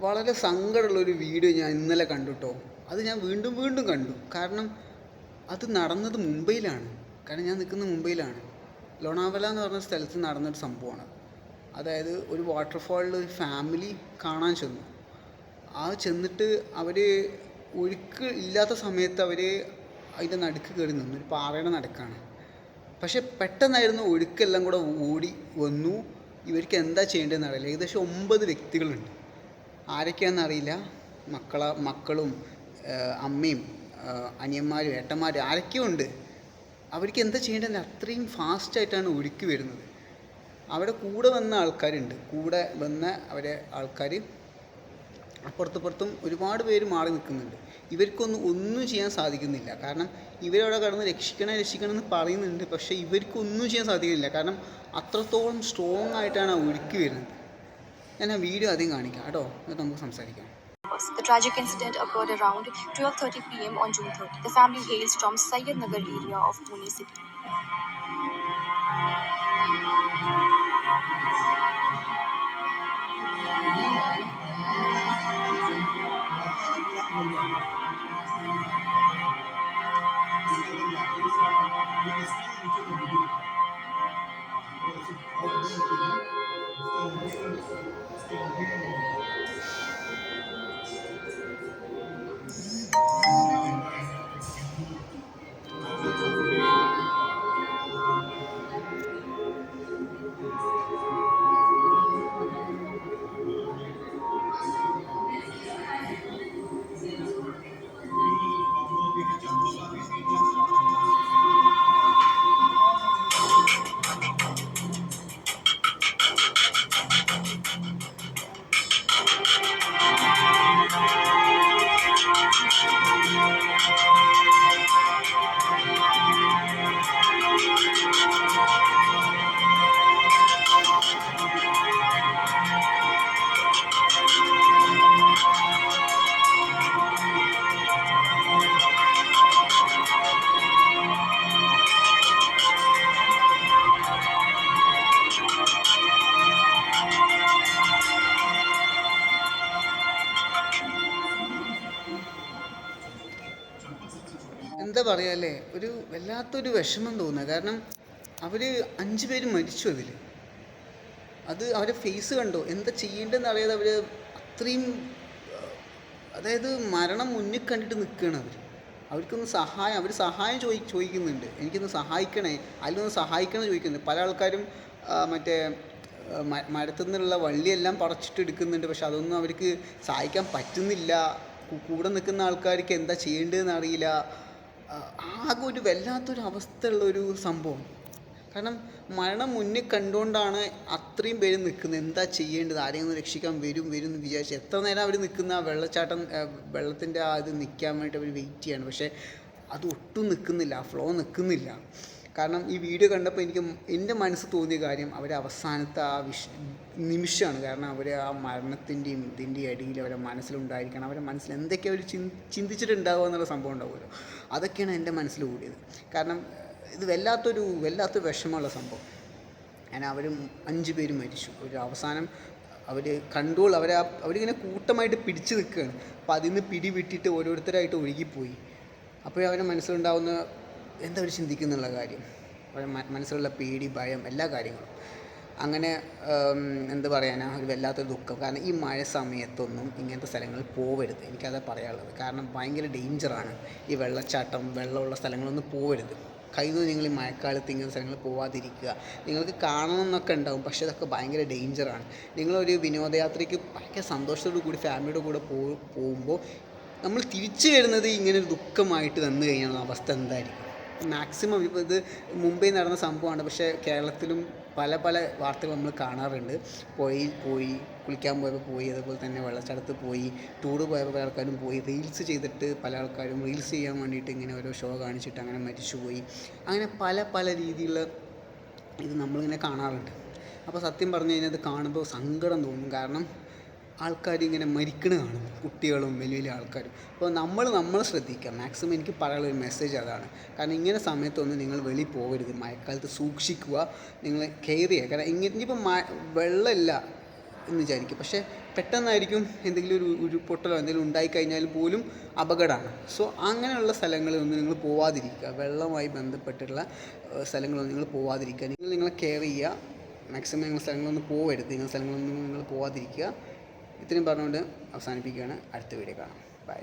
വളരെ സങ്കടമുള്ളൊരു വീഡിയോ ഞാൻ ഇന്നലെ കണ്ടു കേട്ടോ അത് ഞാൻ വീണ്ടും വീണ്ടും കണ്ടു. കാരണം അത് നടന്നത് മുംബൈയിലാണ്. കാരണം ഞാൻ നിൽക്കുന്ന മുംബൈയിലാണ്. ലോണാവല എന്ന് പറഞ്ഞ സ്ഥലത്ത് നടന്നൊരു സംഭവമാണ്. അതായത് ഒരു വാട്ടർഫാളിൽ ഒരു ഫാമിലി കാണാൻ ചെന്നു. ആ ചെന്നിട്ട് അവർ ഒഴുക്ക് ഇല്ലാത്ത സമയത്ത് അവർ അതിന്റെ നടുക്ക് കയറി നിന്നു. ഒരു പാറയുടെ നടുക്കാണ്. പക്ഷെ പെട്ടെന്നായിരുന്നു ഒഴുക്കെല്ലാം കൂടെ ഓടി വന്നു. ഇവർക്ക് എന്താ ചെയ്യേണ്ടതെന്ന് അറിയില്ല. ഏകദേശം ഒമ്പത് വ്യക്തികളുണ്ട്. ആരൊക്കെയാണെന്ന് അറിയില്ല. മക്കള മക്കളും അമ്മയും അനിയന്മാരും ഏട്ടന്മാരും ആരൊക്കെയോ ഉണ്ട്. അവർക്ക് എന്താ ചെയ്യേണ്ടതെന്ന് അത്രയും ഫാസ്റ്റായിട്ടാണ് ഒരുക്കി വരുന്നത്. അവിടെ കൂടെ വന്ന ആൾക്കാരുണ്ട്. കൂടെ വന്ന അവരെ ആൾക്കാർ അപ്പുറത്തപ്പുറത്തും ഒരുപാട് പേര് മാറി നിൽക്കുന്നുണ്ട്. ഇവർക്കൊന്നും ഒന്നും ചെയ്യാൻ സാധിക്കുന്നില്ല. കാരണം ഇവരവിടെ കടന്ന് രക്ഷിക്കണം രക്ഷിക്കണം എന്ന് പറയുന്നുണ്ട്. പക്ഷേ ഇവർക്കൊന്നും ചെയ്യാൻ സാധിക്കുന്നില്ല. കാരണം അത്രത്തോളം സ്ട്രോങ് ആയിട്ടാണ് ആ ഒഴുക്കി വരുന്നത്. ഞാൻ ആ വീഡിയോ ആദ്യം കാണിക്കാം കേട്ടോ എന്നിട്ട് നമുക്ക് സംസാരിക്കാം The tragic incident occurred around 12:30 p.m. on June 30. The family hails from Syed Nagar area of Pune city. എന്താ പറയുക അല്ലേ? ഒരു വല്ലാത്തൊരു വിഷമം തോന്നുക കാരണം അവർ അഞ്ച് പേര് മരിച്ചു അതിൽ അത് അവരെ ഫേസ് കണ്ടോ? എന്താ ചെയ്യേണ്ടതെന്ന് അറിയാതെ അവർ അത്രയും അതായത് മരണം മുന്നിൽ കണ്ടിട്ട് നിൽക്കുകയാണ് അവർ അവർക്കൊന്ന് സഹായം അവർ സഹായം ചോദി ചോദിക്കുന്നുണ്ട്. എനിക്കൊന്ന് സഹായിക്കണേ. അതിലൊന്ന് സഹായിക്കണം ചോദിക്കുന്നുണ്ട്. പല ആൾക്കാരും മറ്റേ മരത്തു നിന്നുള്ള വള്ളിയെല്ലാം പറിച്ചിട്ട് എടുക്കുന്നുണ്ട്. പക്ഷെ അതൊന്നും അവർക്ക് സഹായിക്കാൻ പറ്റുന്നില്ല. കൂടെ നിൽക്കുന്ന ആൾക്കാർക്ക് എന്താ ചെയ്യേണ്ടതെന്ന് അറിയില്ല. ആകെ ഒരു വല്ലാത്തൊരു അവസ്ഥയുള്ള ഒരു സംഭവം. കാരണം മരണം മുന്നിൽ കണ്ടുകൊണ്ടാണ് അത്രയും പേര് നിൽക്കുന്നത്. എന്താ ചെയ്യേണ്ടത്? ആരെയും രക്ഷിക്കാൻ വരും വരും എന്ന് വിചാരിച്ച് എത്ര നേരം അവർ നിൽക്കുന്ന ആ വെള്ളച്ചാട്ടം വെള്ളത്തിന്റെ ആ ഇത് നിൽക്കാൻ വേണ്ടി അവർ വെയിറ്റ് ചെയ്യാണ്. പക്ഷേ അത് ഒട്ടും നിൽക്കുന്നില്ല. ആ ഫ്ലോ നിൽക്കുന്നില്ല. കാരണം ഈ വീഡിയോ കണ്ടപ്പോൾ എനിക്ക് എന്റെ മനസ്സ് തോന്നിയ കാര്യം അവരെ അവസാനത്തെ ആ വിഷ നിമിഷമാണ്. കാരണം അവർ ആ മരണത്തിന്റെയും ഇതിന്റെയും അടിയിൽ അവരെ മനസ്സിലുണ്ടായിരിക്കണം. അവരെ മനസ്സിൽ എന്തൊക്കെ അവർ ചിന് ചിന്തിച്ചിട്ടുണ്ടാവുക എന്നുള്ള സംഭവം ഉണ്ടാവുമല്ലോ. അതൊക്കെയാണ് എന്റെ മനസ്സിൽ കൂടിയത്. കാരണം ഇത് വല്ലാത്തൊരു വല്ലാത്തൊരു വിഷമമുള്ള സംഭവം. അങ്ങനെ അവർ അഞ്ച് പേര് മരിച്ചു. ഒരു അവസാനം അവർ കൺട്രോൾ അവരെ അവരിങ്ങനെ കൂട്ടമായിട്ട് പിടിച്ചു നിൽക്കുകയാണ്. അപ്പോൾ അതിൽ നിന്ന് പിടിവിട്ടിട്ട് ഓരോരുത്തരായിട്ട് ഒഴുകിപ്പോയി. അപ്പോൾ അവരുടെ മനസ്സിലുണ്ടാവുന്ന എന്താ അവർ ചിന്തിക്കുന്നുള്ള കാര്യം? അവരുടെ മനസ്സിലുള്ള പേടി ഭയം എല്ലാ കാര്യങ്ങളും. അങ്ങനെ എന്ത് പറയാനാ ഒരു വല്ലാത്തൊരു ദുഃഖം. കാരണം ഈ മഴ സമയത്തൊന്നും ഇങ്ങനത്തെ സ്ഥലങ്ങളിൽ പോവരുത്. എനിക്കതാ പറയാനുള്ളത്. കാരണം ഭയങ്കര ഡേഞ്ചറാണ് ഈ വെള്ളച്ചാട്ടം വെള്ളമുള്ള സ്ഥലങ്ങളൊന്നും പോവരുത്. കൈതു നിങ്ങൾ ഈ മഴക്കാലത്ത് ഇങ്ങനത്തെ സ്ഥലങ്ങളിൽ പോവാതിരിക്കുക. നിങ്ങൾക്ക് കാണണം എന്നൊക്കെ ഉണ്ടാവും പക്ഷെ അതൊക്കെ ഭയങ്കര ഡേഞ്ചറാണ് നിങ്ങളൊരു വിനോദയാത്രയ്ക്ക് ഭയങ്കര സന്തോഷത്തോടു കൂടി ഫാമിലിയുടെ കൂടെ പോ പോകുമ്പോൾ നമ്മൾ തിരിച്ചു വരുന്നത് ഇങ്ങനെ ഒരു ദുഃഖമായിട്ട് വന്നു കഴിഞ്ഞാൽ അവസ്ഥ എന്തായിരിക്കും? മാക്സിമം ഇപ്പോൾ ഇത് മുംബൈ നടന്ന സംഭവമാണ്. പക്ഷേ കേരളത്തിലും പല പല വാർത്തകൾ നമ്മൾ കാണാറുണ്ട്. പോയി പോയി കുളിക്കാൻ പോയപ്പോൾ പോയി അതുപോലെ തന്നെ വെള്ളച്ചാട്ടത്ത് പോയി ടൂറ് പോയപ്പോൾ പല ആൾക്കാരും പോയി റീൽസ് ചെയ്തിട്ട് പല ആൾക്കാരും റീൽസ് ചെയ്യാൻ വേണ്ടിയിട്ട് ഇങ്ങനെ ഓരോ ഷോ കാണിച്ചിട്ട് അങ്ങനെ മരിച്ചുപോയി അങ്ങനെ പല പല രീതിയിലുള്ള ഇത് നമ്മളിങ്ങനെ കാണാറുണ്ട്. അപ്പോൾ സത്യം പറഞ്ഞു കഴിഞ്ഞാൽ അത് കാണുമ്പോൾ സങ്കടം തോന്നും. കാരണം ആൾക്കാർ ഇങ്ങനെ മരിക്കണ കാണും. കുട്ടികളും വലിയ വലിയ ആൾക്കാരും. അപ്പോൾ നമ്മൾ നമ്മൾ ശ്രദ്ധിക്കുക. മാക്സിമം എനിക്ക് പറയാനുള്ള ഒരു മെസ്സേജ് അതാണ്. കാരണം ഇങ്ങനെ സമയത്തൊന്നും നിങ്ങൾ വെളി പോകരുത് മഴക്കാലത്ത് സൂക്ഷിക്കുക. നിങ്ങൾ കെയർ ചെയ്യുക. കാരണം ഇങ്ങനെ ഇനിയിപ്പോൾ മ വെള്ളമില്ല എന്ന് വിചാരിക്കും. പക്ഷേ പെട്ടെന്നായിരിക്കും എന്തെങ്കിലും ഒരു ഉരുൾപൊട്ടലോ എന്തെങ്കിലും ഉണ്ടായിക്കഴിഞ്ഞാൽ പോലും അപകടമാണ്. സോ അങ്ങനെയുള്ള സ്ഥലങ്ങളിലൊന്നും നിങ്ങൾ പോവാതിരിക്കുക. വെള്ളവുമായി ബന്ധപ്പെട്ടുള്ള സ്ഥലങ്ങളൊന്നും നിങ്ങൾ പോവാതിരിക്കുക. നിങ്ങൾ നിങ്ങളെ കെയർ ചെയ്യുക. മാക്സിമം നിങ്ങൾ സ്ഥലങ്ങളൊന്നും പോവരുത്. നിങ്ങൾ സ്ഥലങ്ങളൊന്നും നിങ്ങൾ പോവാതിരിക്കുക. ഇത്രയും പറഞ്ഞുകൊണ്ട് അവസാനിപ്പിക്കുകയാണ്. അടുത്ത വീഡിയോ കാണാം. ബൈ